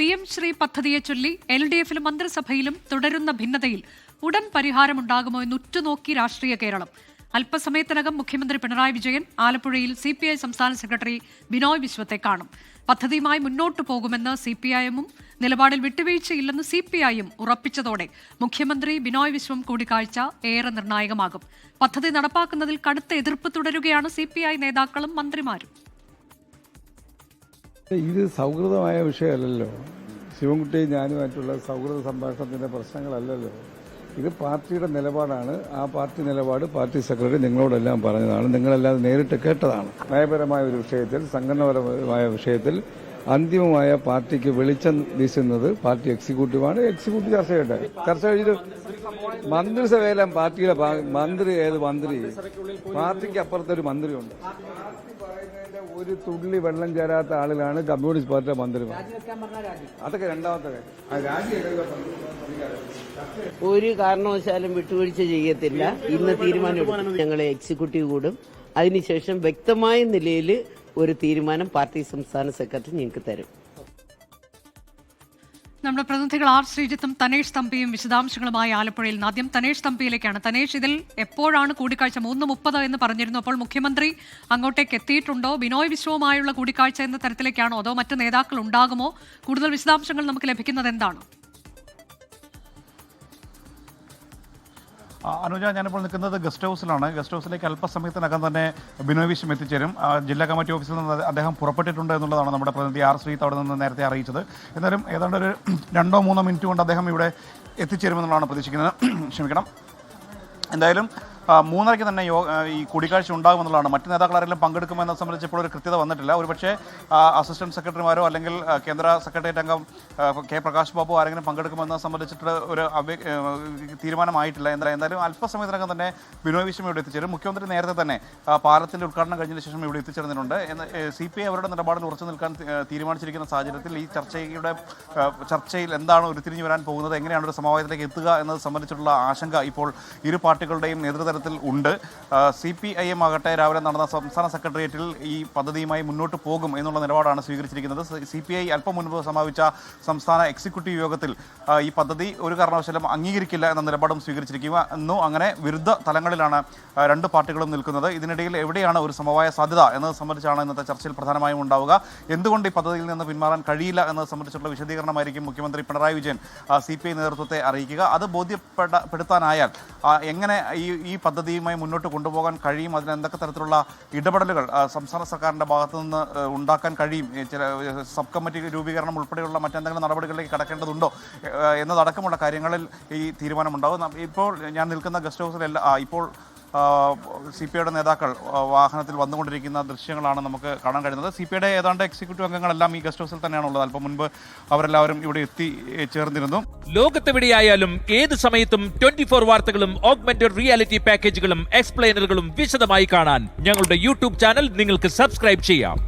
P M Shri പദ്ധതിയെ ചൊല്ലി L D എഫിലും മന്ത്രിസഭയിലും തുടരുന്ന ഭിന്നതയിൽ ഉടൻ പരിഹാരമുണ്ടാകുമോ എന്ന് ഉറ്റുനോക്കി രാഷ്ട്രീയ കേരളം. അല്പസമയത്തിനകം മുഖ്യമന്ത്രി പിണറായി വിജയൻ ആലപ്പുഴയിൽ സി പി ഐ സംസ്ഥാന സെക്രട്ടറി ബിനോയ് വിശ്വത്തെ കാണും. പദ്ധതിയുമായി മുന്നോട്ടു പോകുമെന്ന് സി പി ഐഎമ്മും നിലപാടിൽ വിട്ടുവീഴ്ചയില്ലെന്ന് സി പി ഐയും ഉറപ്പിച്ചതോടെ മുഖ്യമന്ത്രി ബിനോയ് വിശ്വം കൂടിക്കാഴ്ച ഏറെ നിർണായകമാകും. പദ്ധതി നടപ്പാക്കുന്നതിൽ കടുത്ത എതിർപ്പ് തുടരുകയാണ് സി ഐ നേതാക്കളും മന്ത്രിമാരും. ഇത് സൗഹൃദമായ വിഷയമല്ലല്ലോ. ശിവൻകുട്ടി ഞാനുമായിട്ടുള്ള സൗഹൃദ സംഭാഷണത്തിന്റെ പ്രശ്നങ്ങളല്ലല്ലോ. ഇത് പാർട്ടിയുടെ നിലപാടാണ്. ആ പാർട്ടി നിലപാട് പാർട്ടി സെക്രട്ടറി നിങ്ങളോടെല്ലാം പറഞ്ഞതാണ്. നിങ്ങളെല്ലാം നേരിട്ട് കേട്ടതാണ്. നയപരമായ ഒരു വിഷയത്തിൽ സംഘടനാപരമായ വിഷയത്തിൽ അന്തിമമായ പാർട്ടിക്ക് വെളിച്ചം വീശുന്നത് പാർട്ടി എക്സിക്യൂട്ടീവാണ്. എക്സിക്യൂട്ടീവ് ചർച്ച ചെയ്യട്ടെ. ചർച്ച കഴിഞ്ഞിട്ട് മന്ത്രിസഭയിലും പാർട്ടിയുടെ മന്ത്രി ഏത് മന്ത്രി? പാർട്ടിക്ക് അപ്പുറത്തൊരു മന്ത്രിയുണ്ട്. ഒരു തുള്ളി വെള്ളം ചേരാത്ത ആളിലാണ് കമ്മ്യൂണിസ്റ്റ് പാർട്ടിയുടെ മന്ത്രിമാർ അതൊക്കെ രണ്ടാമത്തെ. ഒരു കാരണവശാലും വിട്ടുവീഴ്ച ചെയ്യത്തില്ല. ഇന്ന് തീരുമാനം ഞങ്ങളെ എക്സിക്യൂട്ടീവ് കൂടും. അതിനുശേഷം വ്യക്തമായ നിലയിൽ ഒരു തീരുമാനം പാർട്ടി സംസ്ഥാന സെക്രട്ടറി ഞങ്ങൾക്ക് തരും. നമ്മുടെ പ്രതിനിധികൾ ആർ ശ്രീജിത്തും തനേഷ് തമ്പിയും വിശദാംശങ്ങളുമായി ആലപ്പുഴയിൽ നിന്ന്. ആദ്യം തനേഷ് തമ്പിയിലേക്കാണ്. തനേഷ് ഇതിൽ എപ്പോഴാണ് കൂടിക്കാഴ്ച? മൂന്ന് മുപ്പത് എന്ന് പറഞ്ഞിരുന്നു. അപ്പോൾ മുഖ്യമന്ത്രി അങ്ങോട്ടേക്ക് എത്തിയിട്ടുണ്ടോ? ബിനോയ് വിശ്വവുമായുള്ള കൂടിക്കാഴ്ച എന്ന തരത്തിലേക്കാണോ? അതോ മറ്റ് നേതാക്കൾ ഉണ്ടാകുമോ? കൂടുതൽ വിശദാംശങ്ങൾ നമുക്ക് ലഭിക്കുന്നത് എന്താണ്? അനുജ ഞാനിപ്പോൾ നിൽക്കുന്നത് ഗസ്റ്റ് ഹൗസിലാണ്. ഗസ്റ്റ് ഹൗസിലേക്ക് അല്പസമയത്തിനകം തന്നെ ബിനോയ് വിശ്വം എത്തിച്ചേരും. ജില്ലാ കമ്മിറ്റി ഓഫീസിൽ നിന്ന് അദ്ദേഹം പുറപ്പെട്ടിട്ടുണ്ട് എന്നുള്ളതാണ് നമ്മുടെ പ്രതിനിധി ആർ ശ്രീത്ത് അവിടെ നിന്ന് നേരത്തെ അറിയിച്ചത്. എന്നാലും ഏതാണ്ട് ഒരു രണ്ടോ മൂന്നോ മിനിറ്റ് കൊണ്ട് അദ്ദേഹം ഇവിടെ എത്തിച്ചേരുമെന്നുള്ളതാണ് പ്രതീക്ഷിക്കുന്നത്. ക്ഷമിക്കണം. എന്തായാലും മൂന്നരയ്ക്ക് തന്നെ ഈ കൂടിക്കാഴ്ച ഉണ്ടാകുമെന്നുള്ളതാണ് മറ്റ് നേതാക്കൾ ആരെങ്കിലും പങ്കെടുക്കുമെന്നത് സംബന്ധിച്ച് ഇപ്പോൾ ഒരു കൃത്യത വന്നിട്ടില്ല. ഒരുപക്ഷേ അസിസ്റ്റന്റ് സെക്രട്ടറിമാരോ അല്ലെങ്കിൽ കേന്ദ്ര സെക്രട്ടേറിയറ്റ് അംഗം കെ പ്രകാശ് ബാബു ആരെങ്കിലും പങ്കെടുക്കുമെന്നത് സംബന്ധിച്ചിട്ട് ഒരു തീരുമാനമായിട്ടില്ല. എന്തായാലും എന്തായാലും അല്പസമയത്തിനകം തന്നെ ബിനോയ് വിശ്വം ഇവിടെ എത്തിച്ചേരും. മുഖ്യമന്ത്രി നേരത്തെ തന്നെ പാലത്തിന്റെ ഉദ്ഘാടനം കഴിഞ്ഞതിന് ശേഷം ഇവിടെ എത്തിച്ചേർന്നിട്ടുണ്ട്. എന്ന് സി പി ഐ അവരുടെ നിലപാടിൽ ഉറച്ചു നിൽക്കാൻ തീരുമാനിച്ചിരിക്കുന്ന സാഹചര്യത്തിൽ ഈ ചർച്ചയുടെ ചർച്ചയിൽ എന്താണ് ഉരുത്തിരിഞ്ഞു വരാൻ പോകുന്നത്? എങ്ങനെയാണ് ഒരു സമവായത്തിലേക്ക് എത്തുക എന്നത് സംബന്ധിച്ചിട്ടുള്ള ആശങ്ക ഇപ്പോൾ ഇരു പാർട്ടികളുടെയും നേതൃതലത്തിൽ ഉണ്ട്. സി പി ഐ എം ആകട്ടെ രാവിലെ നടന്ന സംസ്ഥാന സെക്രട്ടേറിയറ്റിൽ ഈ പദ്ധതിയുമായി മുന്നോട്ട് പോകും എന്നുള്ള നിലപാടാണ് സ്വീകരിച്ചിരിക്കുന്നത്. സി പി ഐ അല്പം മുൻപ് സമാപിച്ച സംസ്ഥാന എക്സിക്യൂട്ടീവ് യോഗത്തിൽ ഈ പദ്ധതി ഒരു കാരണവശാലും അംഗീകരിക്കില്ല എന്ന നിലപാടും സ്വീകരിച്ചിരിക്കുന്നു അങ്ങനെ വിരുദ്ധ തലങ്ങളിലാണ് രണ്ട് പാർട്ടികളും നിൽക്കുന്നത്. ഇതിനിടയിൽ എവിടെയാണ് ഒരു സമവായ സാധ്യത എന്നത് സംബന്ധിച്ചാണ് ഇന്നത്തെ ചർച്ചയിൽ പ്രധാനമായും ഉണ്ടാവുക. എന്തുകൊണ്ട് ഈ പദ്ധതിയിൽ നിന്ന് പിന്മാറാൻ കഴിയില്ല എന്നത് സംബന്ധിച്ചുള്ള വിശദീകരണമായിരിക്കും മുഖ്യമന്ത്രി Pinarayi Vijayan C P I നേതൃത്വത്തെ അറിയിക്കുക. അത് ബോധ്യപ്പെടുത്താനായാൽ എങ്ങനെ ഈ ഈ പദ്ധതിയുമായി മുന്നോട്ട് കൊണ്ടുപോകാൻ കഴിയും? അതിന് എന്തൊക്കെ തരത്തിലുള്ള ഇടപെടലുകൾ സംസ്ഥാന സർക്കാരിന്റെ ഭാഗത്തു നിന്ന് ഉണ്ടാക്കാൻ കഴിയും? ചില സബ് കമ്മിറ്റി രൂപീകരണം ഉൾപ്പെടെയുള്ള മറ്റെന്തെങ്കിലും നടപടികളിലേക്ക് കടക്കേണ്ടതുണ്ടോ? എന്നതടക്കമുള്ള കാര്യങ്ങളിൽ ഈ തീരുമാനമുണ്ടാകും. ഇപ്പോൾ ഞാൻ നിൽക്കുന്ന ഗസ്റ്റ് ആ, ഇപ്പോൾ സി പി ഐയുടെ നേതാക്കൾ വാഹനത്തിൽ വന്നുകൊണ്ടിരിക്കുന്ന ദൃശ്യങ്ങളാണ് നമുക്ക് കാണാൻ കഴിയുന്നത്. സി പി ഐയുടെ ഏതാണ്ട് എക്സിക്യൂട്ടീവ് അംഗങ്ങളെല്ലാം ഈ ഗസ്റ്റ് ഹൗസിൽ തന്നെയാണ് ഉള്ളത് അല്പം മുൻപ് അവരെല്ലാവരും ഇവിടെ എത്തി ചേർന്നിരുന്നു. ലോകത്തെവിടെയായാലും ഏത് സമയത്തും ട്വന്റി ഫോർ വാർത്തകളും ഓഗ്മെന്റഡ് റിയാലിറ്റി പാക്കേജുകളും എക്സ്പ്ലെയിനറുകളും വിശദമായി കാണാൻ ഞങ്ങളുടെ യൂട്യൂബ് ചാനൽ നിങ്ങൾക്ക് സബ്സ്ക്രൈബ് ചെയ്യാം.